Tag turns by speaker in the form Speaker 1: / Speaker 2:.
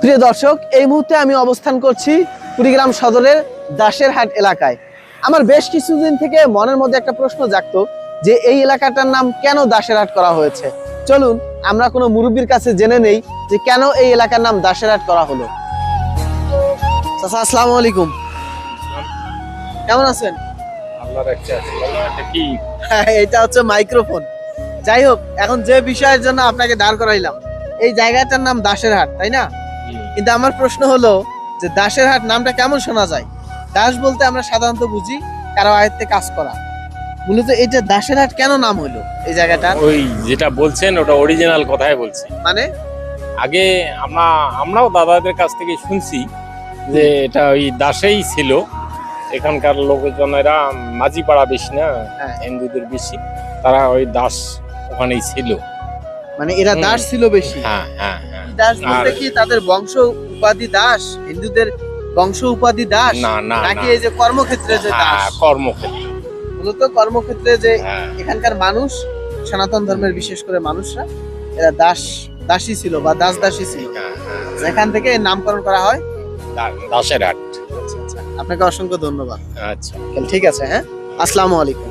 Speaker 1: প্রিয় দর্শক এই মুহূর্তে আমি অবস্থান করছি কুড়িগ্রাম সদরের দাসের হাট এলাকায়। আমার বেশ কিছুদিন থেকে মনের মধ্যে একটা প্রশ্ন জাগত যে এই এলাকাটার নাম কেন দাসের হাট করা হয়েছে? চলুন আমরা কোনো মুরব্বীর কাছে জেনে নেই যে কেন এই এলাকার নাম দাসের হাট করা হলো। চাচা আসসালামু আলাইকুম। কেমন আছেন? হ্যাঁ, এটা হচ্ছে মাইক্রোফোন। যাই হোক এখন যে বিষয়ের জন্য আপনাকে দাঁড় করাইলাম এই জায়গাটার নাম দাসের হাট তাই না? কিন্তু আমার প্রশ্ন হলো যে দাসের হাট নামটা কেমন শোনা যায়? দাস বলতে আমরা সাধারণত বুঝি কারও আয়ত্তে কাজ করা। মূলত এটা দাসের হাট কেন নাম হলো এই জায়গাটা
Speaker 2: ওই যেটা বলছেন ওটা অরিজিনাল কথাই বলছি।
Speaker 1: মানে?
Speaker 2: আগে আমরা আমরাও দাদাদের কাছ থেকে শুনছি যে এটা ওই দাসেই ছিল। এখানকার লোকজনেরা মাঝি পাড়া বেশি না
Speaker 1: হ্যাঁ।
Speaker 2: হিন্দুদের বেশি। তারা ওই দাস ওখানেই ছিল।
Speaker 1: মানে এরা দাস ছিল বেশি।
Speaker 2: হ্যাঁ হ্যাঁ হ্যাঁ।
Speaker 1: দাস বলতে কি তাদের বংশ উপাধি দাস? হিন্দুদের বংশ উপাধি দাস? নাকি এই যে কর্মক্ষেত্রে যে দাস?
Speaker 2: কর্মক্ষেত্রে।
Speaker 1: মূলত কর্মক্ষেত্রে যে এখানকার মানুষ সনাতন ধর্মের বিশেষ করে মানুষরা এরা দাস দাসী ছিল বা দাস দাসী ছিল। যেখান থেকে নামকরণ করা হয়।
Speaker 2: দাসের হাট।
Speaker 1: আপনাকে অসংখ্য ধন্যবাদ।
Speaker 2: আচ্ছা।
Speaker 1: ঠিক আছে হ্যাঁ? আসসালামু আলাইকুম।